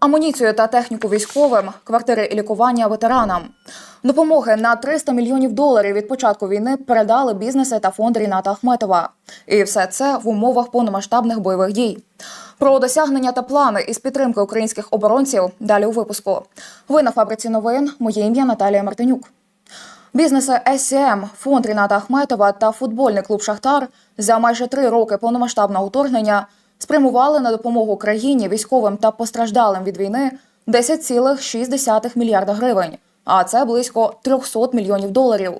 амуніцію та техніку військовим, квартири і лікування ветеранам. Допомоги на 300 мільйонів доларів від початку війни передали бізнеси та фонд Ріната Ахметова. І все це в умовах повномасштабних бойових дій. Про досягнення та плани із підтримки українських оборонців далі у випуску. Ви на фабриці новин. Моє ім'я Наталія Мартинюк. Бізнеси СCM, фонд Ріната Ахметова та футбольний клуб Шахтар за майже три роки повномасштабного вторгнення спрямували на допомогу країні військовим та постраждалим від війни 10,6 мільярда гривень, а це близько 300 мільйонів доларів.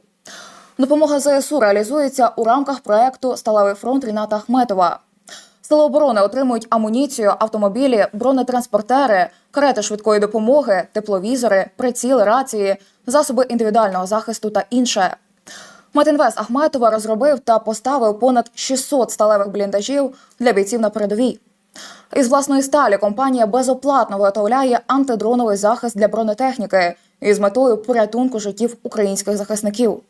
Допомога ЗСУ реалізується у рамках проекту Сталевий фронт Ріната Ахметова. Сили оборони отримують амуніцію, автомобілі, бронетранспортери, карети швидкої допомоги, тепловізори, приціли, рації, засоби індивідуального захисту та інше. Метінвест Ахметова розробив та поставив понад 600 сталевих бліндажів для бійців на передовій. Із власної сталі компанія безоплатно виготовляє антидроновий захист для бронетехніки із метою порятунку життів українських захисників.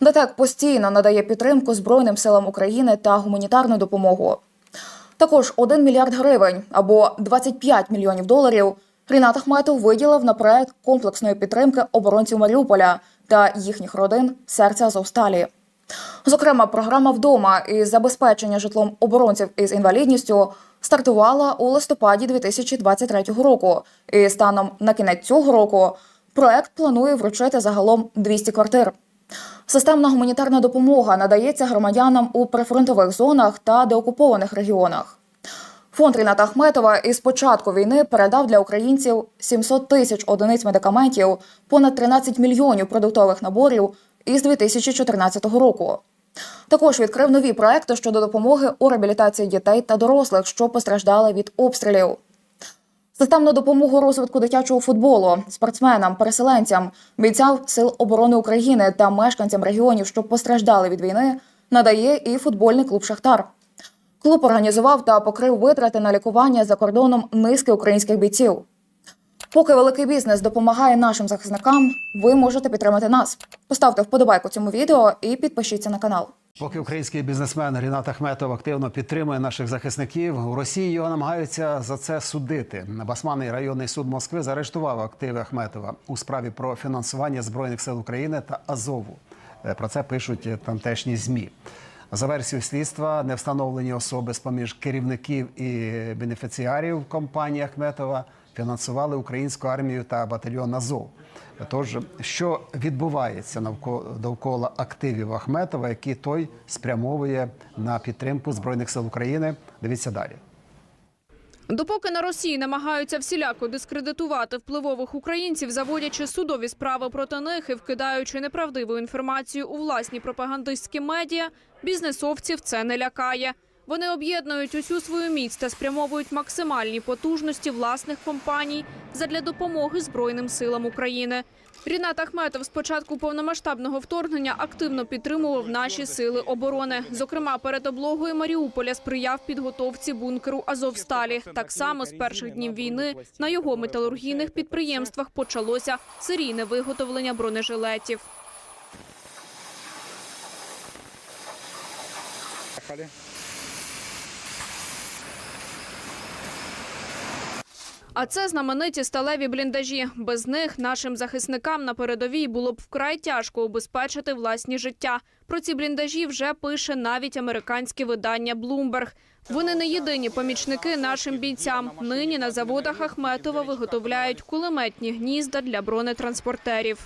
ДТЕК постійно надає підтримку Збройним силам України та гуманітарну допомогу. Також 1 мільярд гривень або 25 мільйонів доларів Рінат Ахметов виділив на проект комплексної підтримки оборонців Маріуполя та їхніх родин серця Азовсталі. Зокрема, програма вдома із забезпечення житлом оборонців із інвалідністю стартувала у листопаді 2023 року. І станом на кінець цього року проект планує вручити загалом 200 квартир. Системна гуманітарна допомога надається громадянам у прифронтових зонах та деокупованих регіонах. Фонд Ріната Ахметова із початку війни передав для українців 700 тисяч одиниць медикаментів, понад 13 мільйонів продуктових наборів із 2014 року. Також відкрив нові проекти щодо допомоги у реабілітації дітей та дорослих, що постраждали від обстрілів. Системну допомогу розвитку дитячого футболу, спортсменам, переселенцям, бійцям Сил оборони України та мешканцям регіонів, що постраждали від війни, надає і футбольний клуб Шахтар. Клуб організував та покрив витрати на лікування за кордоном низки українських бійців. Поки великий бізнес допомагає нашим захисникам, ви можете підтримати нас. Поставте вподобайку цьому відео і підпишіться на канал. Поки український бізнесмен Рінат Ахметов активно підтримує наших захисників, у Росії його намагаються за це судити. Басманний районний суд Москви заарештував активи Ахметова у справі про фінансування збройних сил України та Азову. Е, Про це пишуть тамтешні змі. За версією слідства, не встановлені особи з поміж керівників і бенефіціарів компанії Ахметова фінансували українську армію та батальйон Азов. Тож, що відбувається навколо довкола активів Ахметова, які той спрямовує на підтримку збройних сил України? Дивіться далі. Допоки на Росії намагаються всіляко дискредитувати впливових українців, заводячи судові справи проти них і вкидаючи неправдиву інформацію у власні пропагандистські медіа, бізнесовців це не лякає. Вони об'єднують усю свою міць та спрямовують максимальні потужності власних компаній задля допомоги Збройним силам України. Рінат Ахметов з початку повномасштабного вторгнення активно підтримував наші сили оборони. Зокрема, перед облогою Маріуполя сприяв підготовці бункеру Азовсталі. Так само з перших днів війни на його металургійних підприємствах почалося серійне виготовлення бронежилетів. А це знамениті сталеві бліндажі. Без них нашим захисникам на передовій було б вкрай тяжко убезпечити власні життя. Про ці бліндажі вже пише навіть американське видання Bloomberg. Вони не єдині помічники нашим бійцям. Нині на заводах Ахметова виготовляють кулеметні гнізда для бронетранспортерів.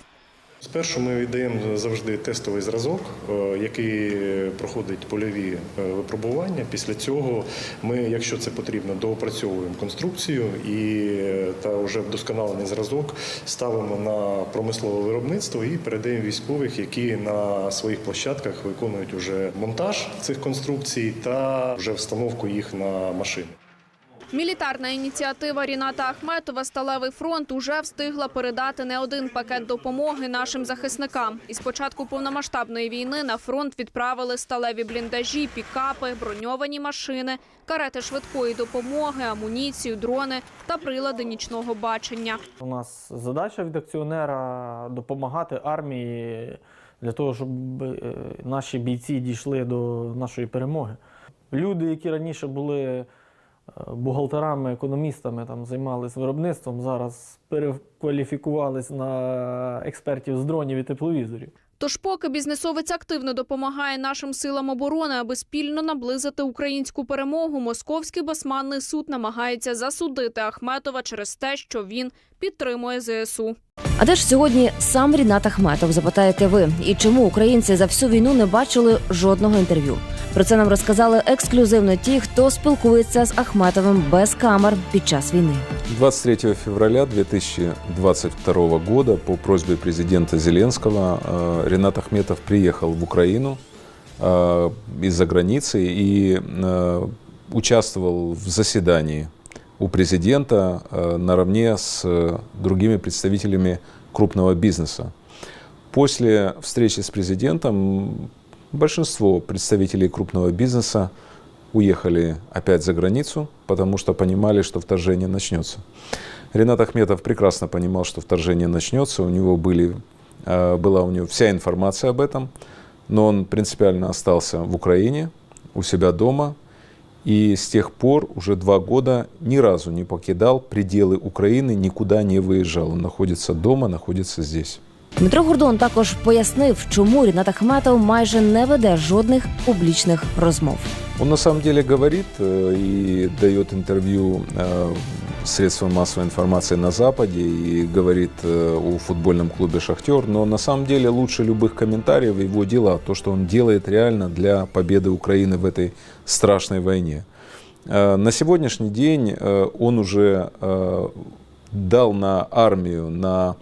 Спершу ми віддаємо завжди тестовий зразок, е, який проходить польові е, випробування. Після цього ми, якщо це потрібно, доопрацьовуємо конструкцію і е, та вже вдосконалений зразок ставимо на промислове виробництво і передаємо військових, які на своїх площадках виконують уже монтаж цих конструкцій та вже встановку їх на машини. Мілітарна ініціатива Ріната Ахметова «Сталевий фронт» уже встигла передати не один пакет допомоги нашим захисникам. Із початку повномасштабної війни на фронт відправили сталеві бліндажі, пікапи, броньовані машини, карети швидкої допомоги, амуніцію, дрони та прилади нічного бачення. У нас задача від акціонера допомагати армії для того, щоб е, наші бійці дійшли до нашої перемоги. Люди, які раніше були бухгалтерами, економістами там займалися виробництвом, зараз перекваліфікувались на експертів з дронів і тепловізорів. Тож, поки бізнесовець активно допомагає нашим силам оборони, аби спільно наблизити українську перемогу, московський басманний суд намагається засудити Ахметова через те, що він підтримує ЗСУ. А де ж сьогодні сам Рінат Ахметов, запитаєте ви? І чому українці за всю війну не бачили жодного інтерв'ю? Про це нам розказали ексклюзивно ті, хто спілкується з Ахметовим без камер під час війни. 23 февраля 2022 года по просьбе президента Зеленского э, Ренат Ахметов приехал в Украину э, из-за границы и э, участвовал в заседании У президента э, наравне с э, другими представителями крупного бизнеса. После встречи с президентом большинство представителей крупного бизнеса уехали опять за границу, потому что понимали, что вторжение начнется. Ренат Ахметов прекрасно понимал, что вторжение начнется, у него были, э, была у него вся информация об этом, но он принципиально остался в Украине, у себя дома, и с тех пор уже два года ни разу не покидал пределы Украины, никуда не выезжал. Он находится дома, находится здесь. Дмитро Гордон також пояснив, чому Рінат Ахметов майже не веде жодних публічних розмов. Он на самом деле говорит э, и дает интервью э, средствам массовой информации на Западе и говорит э, о футбольном клубе «Шахтер», но на самом деле лучше любых комментариев его дела, то, что он делает реально для победы Украины в этой страшной войне. Э, На сегодняшний день э, он уже дал на армию, на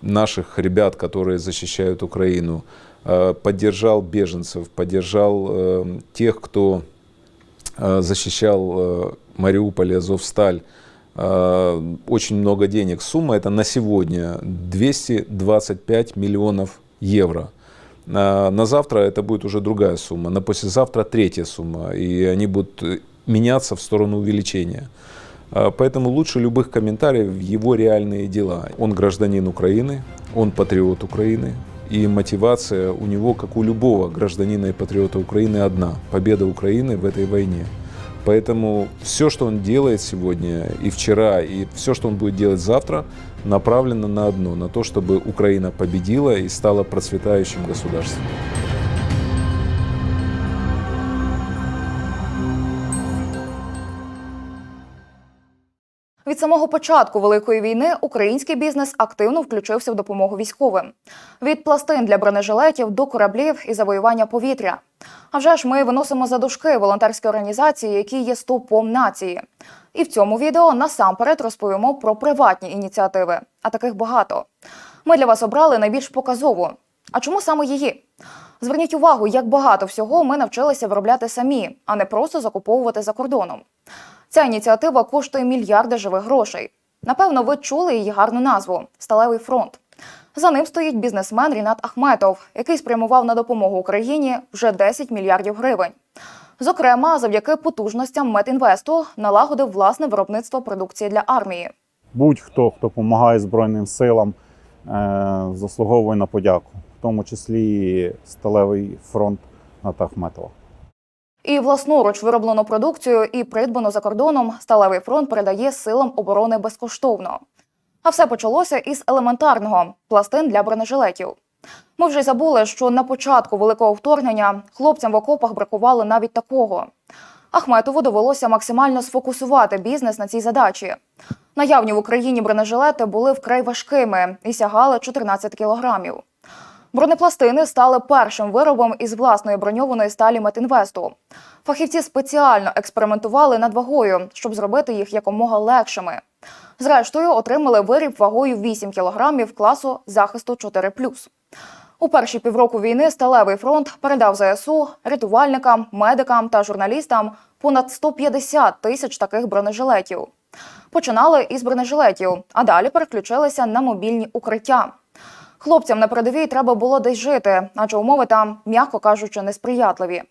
наших ребят, которые защищают Украину, поддержал беженцев, поддержал тех, кто защищал Мариуполь, Азовсталь. Э, Очень много денег. Сумма это на сегодня 225 миллионов евро. На, на завтра это будет уже другая сумма, на послезавтра третья сумма, и они будут меняться в сторону увеличения. А, Поэтому лучше любых комментариев его реальные дела. Он гражданин Украины, он патриот Украины, и мотивация у него, как у любого гражданина и патриота Украины, одна – победа Украины в этой войне. Поэтому все, что он делает сегодня и вчера, и все, что он будет делать завтра, направлено на одно – на то, чтобы Украина победила и стала процветающим государством. Від самого початку великої війни український бізнес активно включився в допомогу військовим від пластин для бронежилетів до кораблів і завоювання повітря. А вже ж ми виносимо за дужки волонтерські організації, які є стовпом нації. І в цьому відео насамперед розповімо про приватні ініціативи, а таких багато. Ми для вас обрали найбільш показову. А чому саме її? Зверніть увагу, як багато всього ми навчилися виробляти самі, а не просто закуповувати за кордоном. Ця ініціатива коштує мільярди живих грошей. Напевно, ви чули її гарну назву Сталевий фронт. За ним стоїть бізнесмен Рінат Ахметов, який спрямував на допомогу Україні вже 10 мільярдів гривень. Зокрема, завдяки потужностям Метінвесту налагодив власне виробництво продукції для армії. будь-хто, хто допомагає Збройним силам, е, заслуговує на подяку, в тому числі Сталевий фронт Ната Ахметова. І власноруч вироблену продукцію і придбану за кордоном Сталевий фронт передає силам оборони безкоштовно. А все почалося із елементарного пластин для бронежилетів. Ми вже забули, що на початку великого вторгнення хлопцям в окопах бракувало навіть такого. Ахметову довелося максимально сфокусувати бізнес на цій задачі. Наявні в Україні бронежилети були вкрай важкими і сягали 14 кілограмів. Бронепластини стали першим виробом із власної броньованої сталі Метінвесту. Фахівці спеціально експериментували над вагою, щоб зробити їх якомога легшими. Зрештою, отримали виріб вагою 8 кілограмів класу захисту 4+. У перші півроку війни Сталевий фронт передав ЗСУ рятувальникам, медикам та журналістам понад 150 тисяч таких бронежилетів. Починали із бронежилетів, а далі переключилися на мобільні укриття. Хлопцям на передовій треба було десь жити, адже умови там, м'яко кажучи, несприятливі.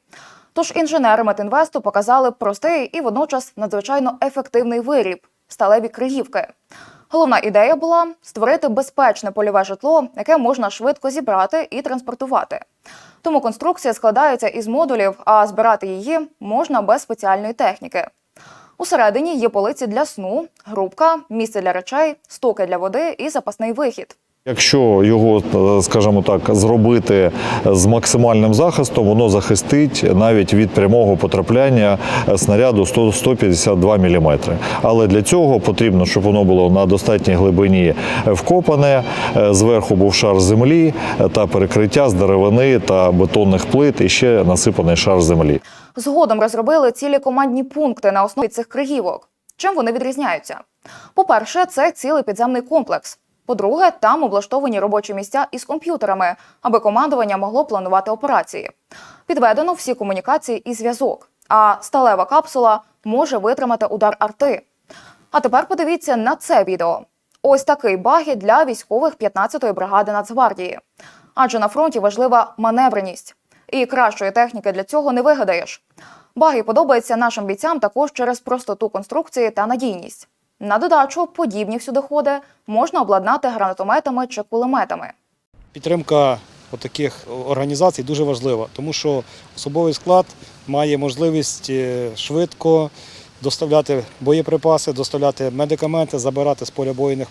Тож інженери Метінвесту показали простий і водночас надзвичайно ефективний виріб сталеві криївки. Головна ідея була створити безпечне польове житло, яке можна швидко зібрати і транспортувати. Тому конструкція складається із модулів, а збирати її можна без спеціальної техніки. Усередині є полиці для сну, грубка, місце для речей, стоки для води і запасний вихід. Якщо його, е, скажімо так, зробити з максимальним захистом, воно захистить навіть від прямого потрапляння снаряду 100 152 мм. Але для цього потрібно, щоб воно було на достатній глибині вкопане, е, зверху був шар землі е, та перекриття з деревини та бетонних плит і ще насипаний шар землі. Згодом розробили цілі командні пункти на основі цих кригівок. Чим вони відрізняються? По-перше, це цілий підземний комплекс. По-друге, там облаштовані робочі місця із комп'ютерами, аби командування могло планувати операції. Підведено всі комунікації і зв'язок. А сталева капсула може витримати удар арти. А тепер подивіться на це відео. Ось такий багі для військових 15-ї бригади Нацгвардії. Адже на фронті важлива маневреність. І кращої техніки для цього не вигадаєш. Баги подобається нашим бійцям також через простоту конструкції та надійність. На додачу подібні всюдиходи можна обладнати гранатометами чи кулеметами. Підтримка таких організацій дуже важлива, тому що особовий склад має можливість е, швидко доставляти боєприпаси, доставляти медикаменти, забирати з поля бою,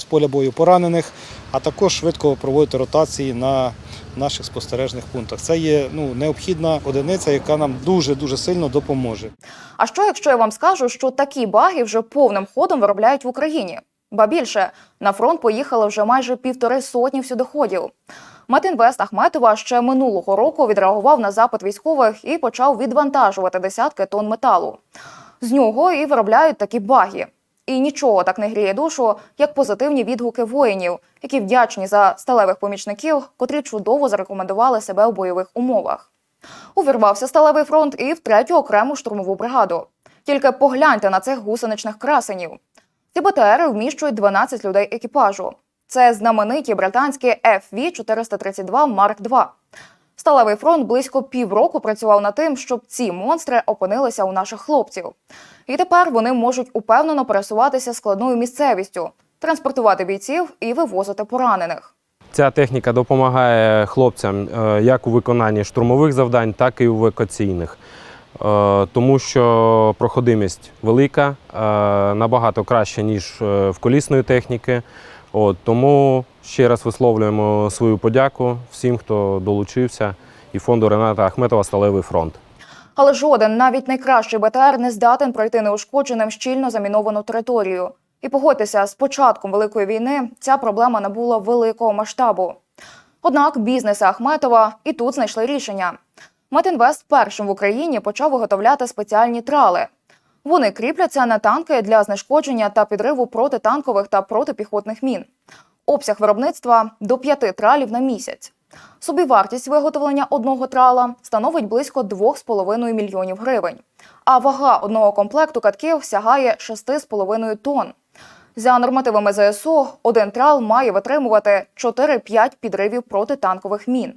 з поля бою поранених, а також швидко проводити ротації на наших спостережних пунктах. Це є ну, необхідна одиниця, яка нам дуже дуже сильно допоможе. А що, якщо я вам скажу, що такі баги вже повним ходом виробляють в Україні? Ба більше на фронт поїхали вже майже півтори сотні всюдиходів. Метінвест Ахметова ще минулого року відреагував на запит військових і почав відвантажувати десятки тонн металу. З нього і виробляють такі баги. І нічого так не гріє душу, як позитивні відгуки воїнів, які вдячні за сталевих помічників, котрі чудово зарекомендували себе у бойових умовах. Увірвався сталевий фронт і в третю окрему штурмову бригаду. Тільки погляньте на цих гусеничних красенів. Ці БТРи вміщують 12 людей екіпажу. Це знамениті британські FV-432 Mark II. Сталевий фронт близько півроку працював над тим, щоб ці монстри опинилися у наших хлопців. І тепер вони можуть упевнено пересуватися складною місцевістю, транспортувати бійців і вивозити поранених. Ця техніка допомагає хлопцям е, як у виконанні штурмових завдань, так і у евакуаційних. Е, Тому що проходимість велика, е, набагато краще, ніж в колісної техніки. От, тому ще раз висловлюємо свою подяку всім, хто долучився, і фонду Рената Ахметова Сталевий фронт. Але жоден, навіть найкращий БТР, не здатен пройти неушкодженим щільно заміновану територію. І погодьтеся, з початком великої війни ця проблема набула великого масштабу. Однак бізнеси Ахметова і тут знайшли рішення. Метінвест першим в Україні почав виготовляти спеціальні трали. Вони кріпляться на танки для знешкодження та підриву протитанкових та протипіхотних мін. Обсяг виробництва до п'яти тралів на місяць. Собівартість виготовлення одного трала становить близько 2,5 мільйонів гривень, а вага одного комплекту катків сягає 6,5 тонн. За нормативами ЗСУ, один трал має витримувати 4-5 підривів протитанкових мін.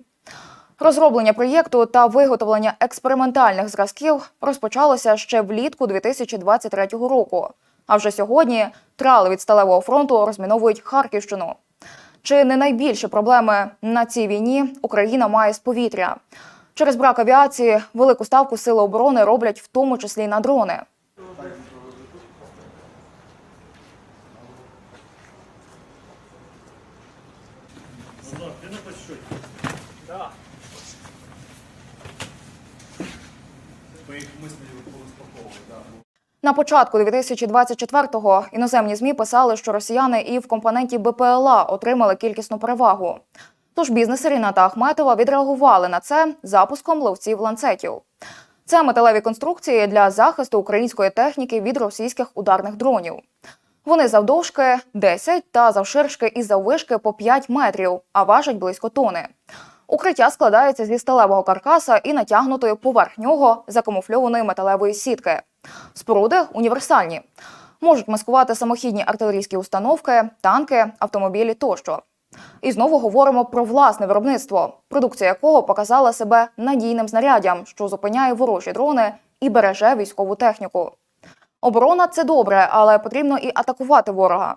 Розроблення проєкту та виготовлення експериментальних зразків розпочалося ще влітку 2023 року. А вже сьогодні трали від сталевого фронту розміновують Харківщину. Чи не найбільші проблеми на цій війні Україна має з повітря? Через брак авіації велику ставку сили оборони роблять в тому числі на дрони. На початку 2024-го іноземні змі писали, що росіяни і в компоненті БПЛА отримали кількісну перевагу. Тож бізнеси Ріната Ахметова відреагували на це запуском ловців ланцетів. Це металеві конструкції для захисту української техніки від російських ударних дронів. Вони завдовжки 10 та завширшки і заввишки по 5 метрів, а важать близько тони. Укриття складається зі сталевого каркаса і натягнутої поверх нього закамуфльованої металевої сітки. Споруди універсальні. Можуть маскувати самохідні артилерійські установки, танки, автомобілі тощо. І знову говоримо про власне виробництво, продукція якого показала себе надійним знаряддям, що зупиняє ворожі дрони і береже військову техніку. Оборона це добре, але потрібно і атакувати ворога.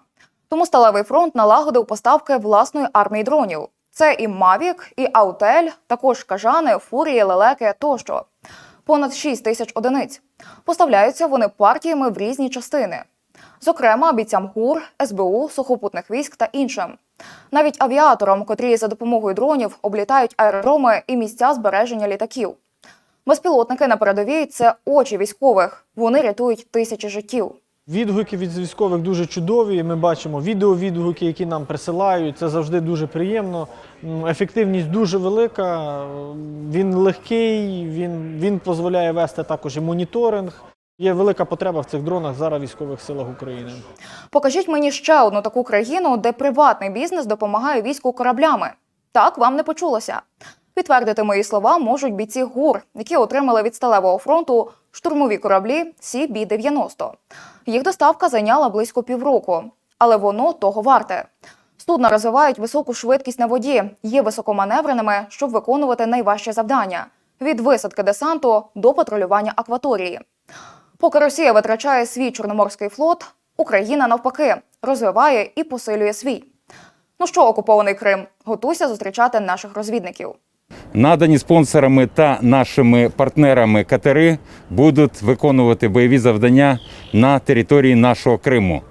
Тому сталевий фронт налагодив поставки власної армії дронів. Це і Мавік, і Аутель, також кажани, фурії, лелеки тощо. Понад 6 тисяч одиниць. Поставляються вони партіями в різні частини. Зокрема, бійцям ГУР, СБУ, сухопутних військ та іншим. Навіть авіаторам, котрі за допомогою дронів облітають аеродроми і місця збереження літаків. Безпілотники на передовій це очі військових. Вони рятують тисячі життів. Відгуки від військових дуже чудові. Ми бачимо відеовідгуки, які нам присилають. Це завжди дуже приємно. Ефективність дуже велика. Він легкий, він, він дозволяє вести також і моніторинг. Є велика потреба в цих дронах зараз військових силах України. Покажіть мені ще одну таку країну, де приватний бізнес допомагає війську кораблями. Так вам не почулося. Підтвердити мої слова можуть бійці ГУР, які отримали від сталевого фронту штурмові кораблі CB-90. Їх доставка зайняла близько півроку, але воно того варте. Судна розвивають високу швидкість на воді, є високоманевреними, щоб виконувати найважчі завдання від висадки десанту до патрулювання акваторії. Поки Росія витрачає свій чорноморський флот, Україна навпаки розвиває і посилює свій. Ну що, окупований Крим, готуйся зустрічати наших розвідників. Надані спонсорами та нашими партнерами катери будуть виконувати бойові завдання на території нашого Криму.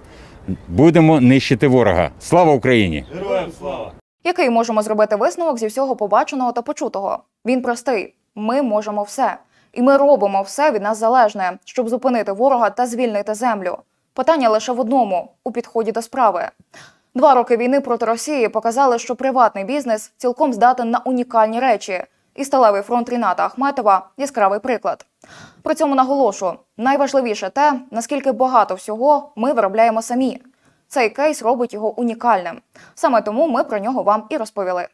Будемо нищити ворога. Слава Україні! Героям слава! Який можемо зробити висновок зі всього побаченого та почутого? Він простий: ми можемо все, і ми робимо все від нас залежне, щоб зупинити ворога та звільнити землю. Питання лише в одному у підході до справи. Два роки війни проти Росії показали, що приватний бізнес цілком здатен на унікальні речі, і сталевий фронт Ріната Ахметова яскравий приклад. При цьому наголошу, найважливіше те, наскільки багато всього ми виробляємо самі. Цей кейс робить його унікальним. Саме тому ми про нього вам і розповіли.